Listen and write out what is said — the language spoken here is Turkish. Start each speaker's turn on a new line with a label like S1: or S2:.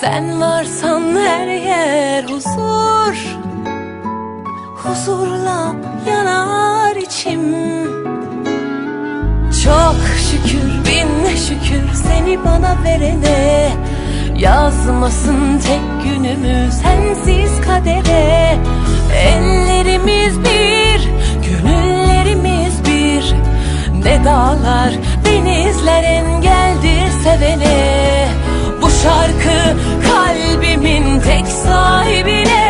S1: Sen varsan her yer huzur. Huzurla yanar içim. Çok şükür bin şükür seni bana verene. Yazmasın tek günümü sensiz kadere. Ellerimiz bir, gönüllerimiz bir. Ne dağlar, denizler engeldir sevene şarkı kalbimin tek sahibine